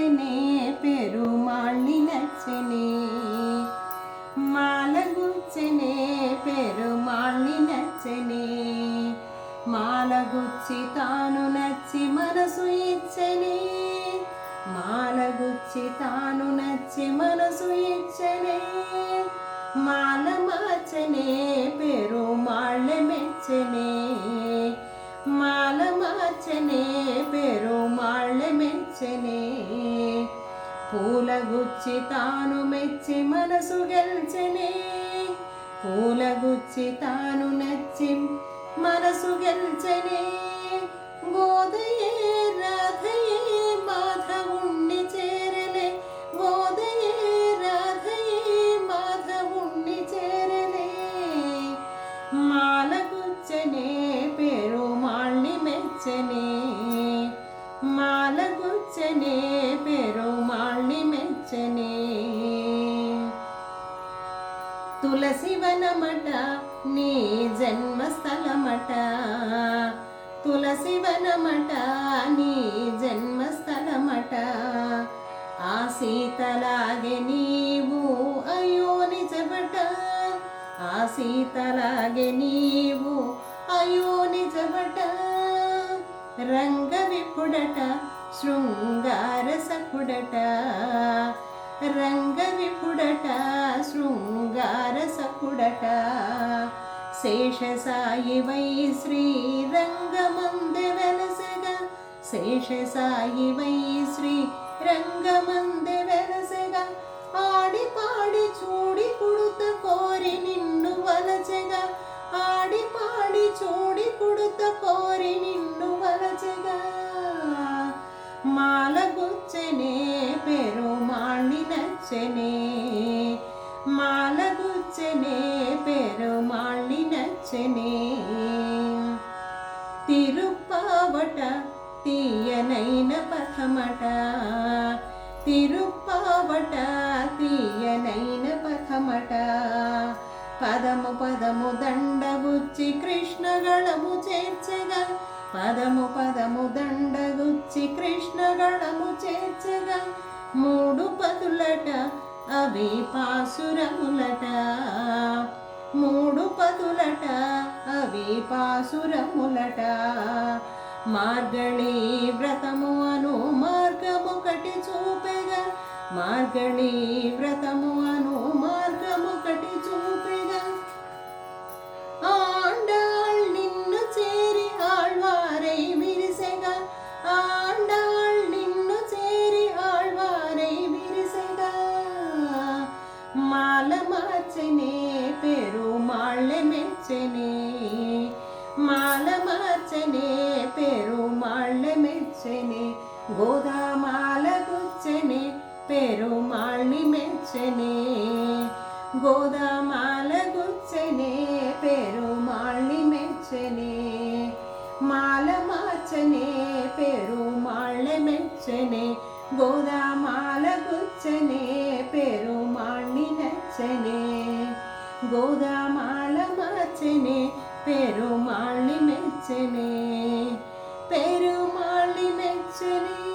నచ్చనే పెరుమాళ్ళి నచ్చనే. మాలగుచ్చనే పెరుమాళ్ళి నచ్చనే. మాలగుచ్చి తాను నచ్చి మనసు ఇచ్చనే. మాలగుచ్చి తాను నచ్చి మనసు ఇచ్చనే. మాల మార్చనే పెరుమాళ్ళ మెచ్చనే. మాల మార్చనే పెరుమాళ్ళ మెచ్చనే. పూలగుచ్చి తాను మెచ్చి మనసు గెల్చనే. పూలగుచ్చి తాను నచ్చి మనసు గెల్చనే. గోదయే రాధయే మాధవుణ్ణి చేరలే. గోదయే రాధయే మాధవుణ్ణి చేరలే. మాలగుచ్చనే పేరు మాళ్ళి మెచ్చనే. పెరుమాళ్ళి మెచ్చనే తులసి వనమట నీ జన్మస్థలమట. తులసి వనమట నీ జన్మస్థలమట. ఆ సీతలాగే నీవు అయ్యో నిజబట ఆ సీతలాగే నీవు అయ్యో నిజబట రంగ విపుడట శృంగార సకుడట. రంగ విపుడట శృంగార సకుడట శేషసాయి వై శ్రీరంగమంద వెలసగా శేషసాయి వై శ్రీ రంగమందు వెలసగా ఆడి పాడి చూడి కుడుత కోరి నిన్ను వలచగా. ఆడి పాడి చూడి కుడుత కోరి నిన్ను వలచగా. మాల నచ్చనే మాలగుచ్చనే పెరుమాళ్ళి నచ్చనే. తిరుప్పావట తీయనైన పథమట. తిరుప్పావట తీయనైన పథమట. పదము పదము దండగుచ్చి కృష్ణగళము చేర్చగా. పదము పదము దండగుచ్చి కృష్ణగళము చేర్చగా. మూడు పదులట అవి పాసురములట. మూడు పదులట అవి పాసురములట. మార్గళి వ్రతము అను మార్గముకటి చూపెగా మార్గళి మాల మార్చనే పెరుమాళ్ళ మెచ్చనే మాల మార్చనే పెరుమాళ్ళ మెచ్చనే గోదామాల గుచ్చనే పెరుమాళ్ళి మెచ్చనే గోదామాల గుచ్చనే పెరుమాళ్ళి మెచ్చనే మాల మార్చనే పెరుమాళ్ళ నచ్చనే గోదామాల మార్చనే పెరుమాళ్ళి మెచ్చనే పెరుమాళ్ళి మెచ్చనే.